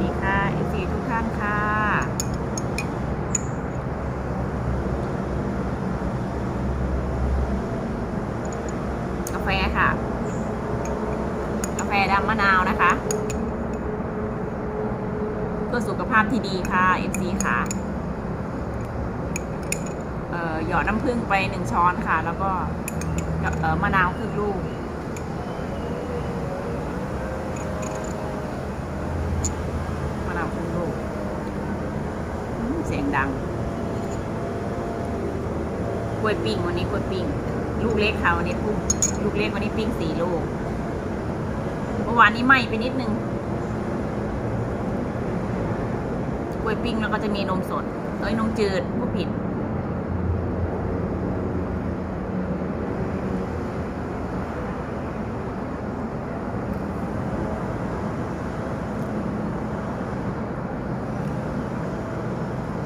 ดีค่ะเอซีทุกท่านค่ะ กาแฟค่ะ กาแฟดำมะนาวนะคะ เพื่อสุขภาพที่ดีค่ะ FC ค่ะเอ่อหยอดน้ำผึ้งไปหนึ่งช้อนค่ะ แล้วก็มะนาวครึ่งลูก มะนาวครึ่งลูกอืมเสียง ดังกล้วยปิ้งวันนี้กล้วยปิ้ง ลูกเล็กเขาวันนี้ปุ้งลูกเล็กวันนี้ปิ้งสี่ลูกเมื่อวานนี้ไหม้ไปนิดนึงกล้วยปิ้งแล้วก็จะมีนมสดเอ้ยนมจืดผู้ผิด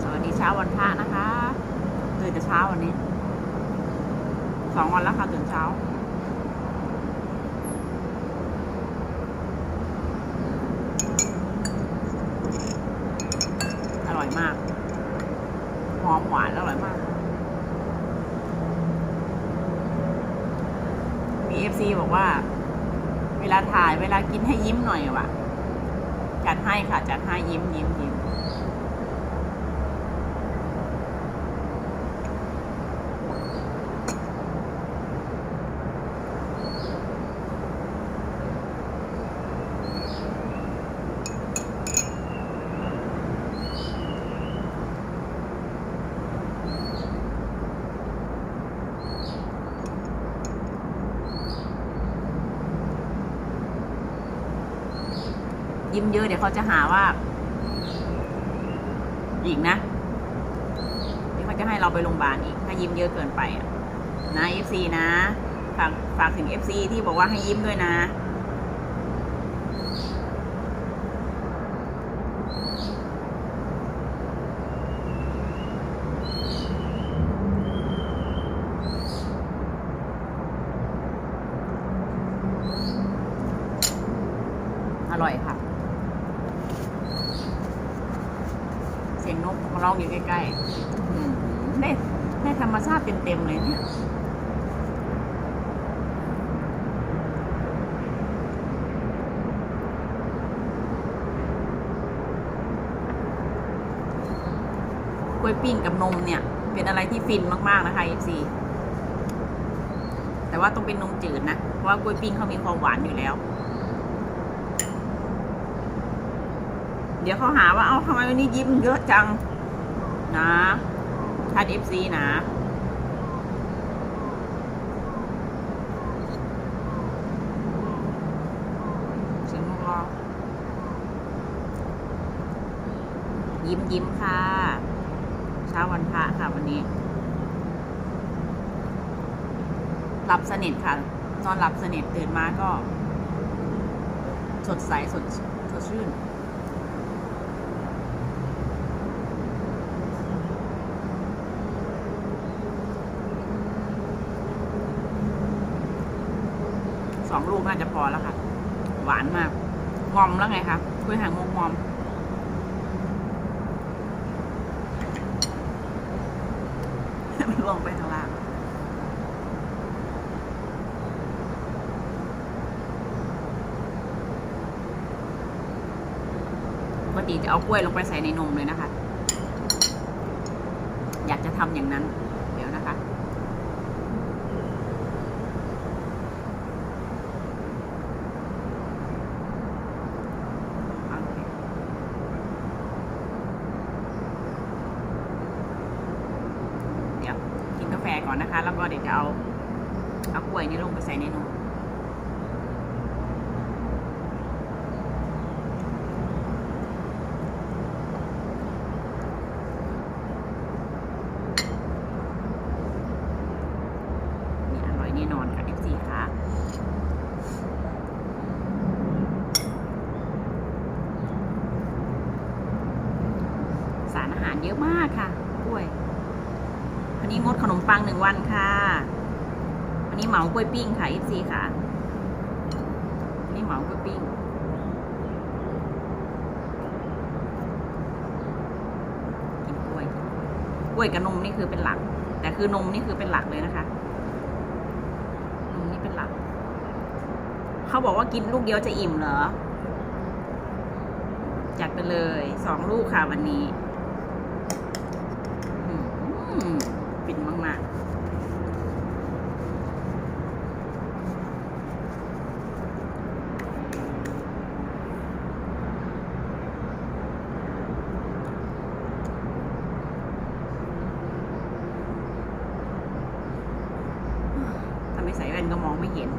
สวัสดีเช้าวันพระนะคะตื่นแต่เช้าวันนี้สองวันแล้วค่ะตื่นเช้า อร่อยมากหอมหวานอร่อยมาก มีเอฟซีบอกว่า เวลาถ่ายเวลากินให้ยิ้มหน่อยว่ะ จัดให้ค่ะ จัดให้ยิ้มยิ้มยิ้ม ยิ้มเยอะเดี๋ยวเขาจะหาว่า อีกนะเดี๋ยวเขาจะให้เราไปโรงพยาบาลอีก ถ้ายิ้มเยอะเกินไปอะนะเอฟซีนะ ฝากฝากถึงเอฟซีที่บอกว่าให้ยิ้มด้วยนะ อร่อยค่ะ เสียงนกมาร้องอยู่ ใกล้ๆได้ได้ธรรมชาติเต็มๆเลยเนี่ยกล้วยปิ้งกับนมเนี่ย เป็นอะไรที่ฟินมาก ๆ นะคะ FC แต่ว่าต้องเป็นนมจืดนะ เพราะว่ากล้วยปิ้งเขามีความหวานอยู่แล้ว เดี๋ยวเขาหาว่า เอ้าทำไมวันนี้ยิ้มเยอะจัง นะท่านเอฟซีนะเสียงนกร้องยิ้มยิ้มค่ะ เช้าวันพระค่ะวันนี้ หลับสนิทค่ะ นอนหลับสนิทตื่นมาก็ สดใสสดสดชื่น องลูกน่าจะพอแล้วค่ะ หวานมากงอมแล้วไงคะกล้วยหางมุกงอมมันล่วงไปข้างล่างปกติจะเอากล้วยลงไปใส่ในนมเลยนะคะ อยากจะทำอย่างนั้น เดี๋ยวนะคะ โอเคเดี๋ยว ก่อนนะคะ แล้วก็เดี๋ยวจะเอาเอากล้วยนี่ลงไปใส่ในนม ปังหนึ่งวันค่ะวันนี้เหมากล้วยปิ้งค่ะ FC ค่ะนี่เหมากล้วยปิ้ง กินกล้วยกล้วยกับนมนี่คือเป็นหลัก แต่คือนมนี่คือเป็นหลักเลยนะคะ นมนี่เป็นหลัก เขาบอกว่ากินลูกเดียวจะอิ่มเหรอ จัดไปเลยสองลูกค่ะวันนี้ ไม่ใส่แว่นก็มองไม่เห็น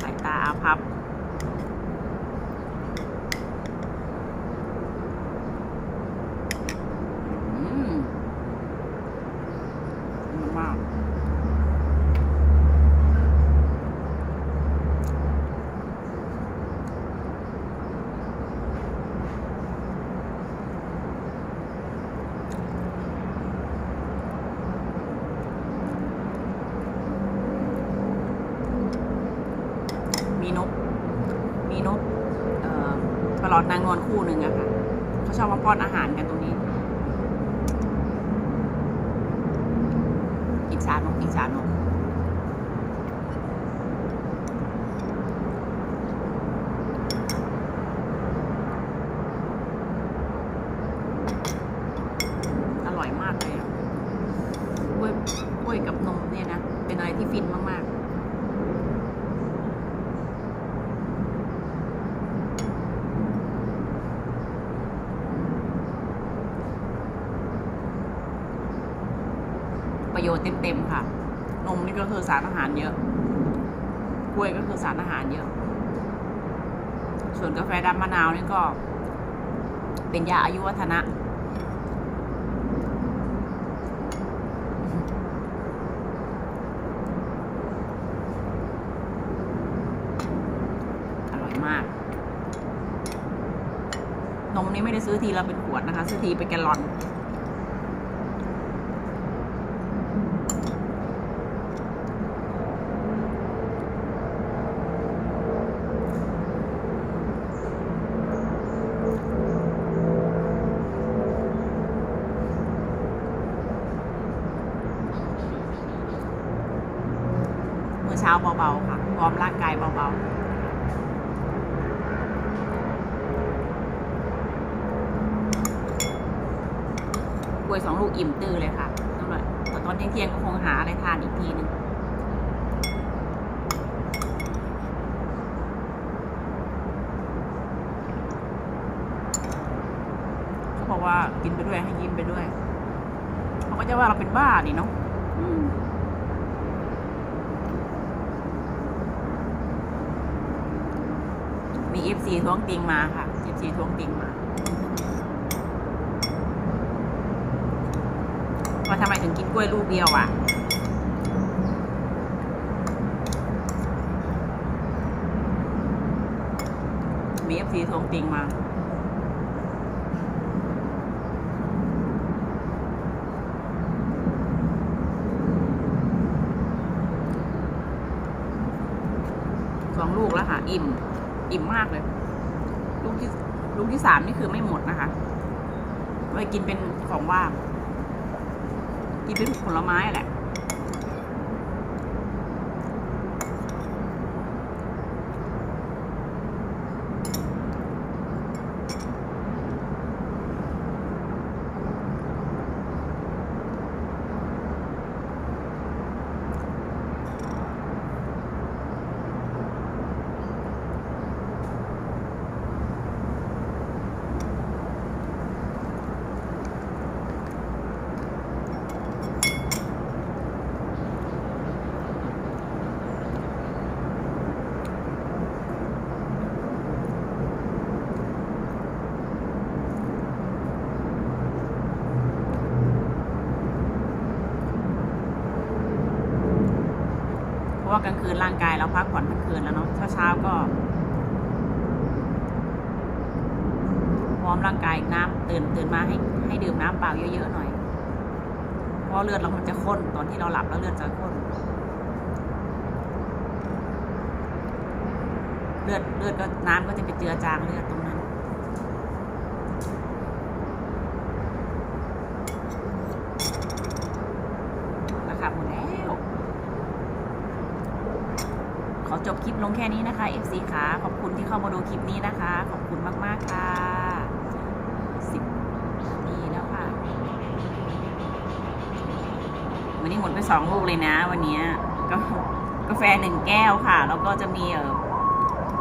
สายตาอาพับ อืมมันมาก มีนก มีนก เอ่อประหลอดนางนวลคู่หนึ่งอะค่ะ เขาชอาป้อนอาหารกันตรงนี้อิจฉานกอิจฉานกอร่อยมากเลยอะกล้วยกล้วยกับนมเนี่ยนะ เป็นอะไรที่ฟินมาก ๆ ประโยชน์ เต็มค่ะ นมนี่ก็คือสารอาหารเยอะ กล้วยก็คือสารอาหารเยอะ ส่วนกาแฟดำมะนาวนี่ก็ เป็นยาอายุวัฒนะอร่อยมากนมนี้ไม่ได้ซื้อทีละเป็นขวดนะคะ ซื้อทีเป็นแกลลอน เช้าเบาๆค่ะวอร์มร่างกายเบาๆกล้วยสองลูกอิ่มตื้อเลยค่ะนั่นแหละแต่ตอนเที่ยงๆก็คงหาอะไรทานอีกทีหนึ่งเขาบอกว่ากินไปด้วยให้ยิ้มไปด้วย เขาก็จะว่าเราเป็นบ้านี่เนาะ มีเอฟซีท้วงติงมาค่ะเอฟซีท้วงติงมาว่าทำไมถึงกินกล้วยลูกเดียวอะมีเอฟซีท้วงติงมาสองลูกแล้วค่ะ อิ่ม อิ่มมากเลย ลูกที่ลูกที่สามนี่คือไม่หมดนะคะไว้กินเป็นของว่าง กินเป็นผลไม้แหละ ว่ากลางคืนร่างกายเราพักผ่อนทั้งคืนแล้วเนาะเช้าเช้าๆก็วอร์มร่างกายอีกน้ำตื่นตื่นมาให้ให้ดื่มน้ำเปล่าเยอะๆหน่อย เพราะเลือดเรามันจะข้นตอนที่เราหลับแล้วเลือดจะข้น เลือดเลือดก็น้ำก็จะไปเจือจางเลือดตรงนั้น ค่ะหมดแล้ว ขอจบ แค่นี้นะคะ FC ค่ะขอบคุณที่เข้ามาดูคลิปนี้นะคะ ขอบคุณมาก ๆ ค่ะสิบนีแล้วค่ะ วันนี้หมดไปสองลูกเลยนะ วันนี้ก็กาแฟหนึ่งแก้วค่ะ แล้วก็จะมีเออ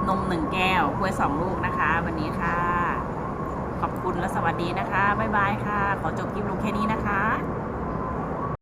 นมหนึ่งแก้วกล้วยสองลูกนะคะ วันนี้ค่ะ ขอบคุณและสวัสดีนะคะ บ๊ายบายค่ะ ขอจบคลิปลงแค่นี้นะคะ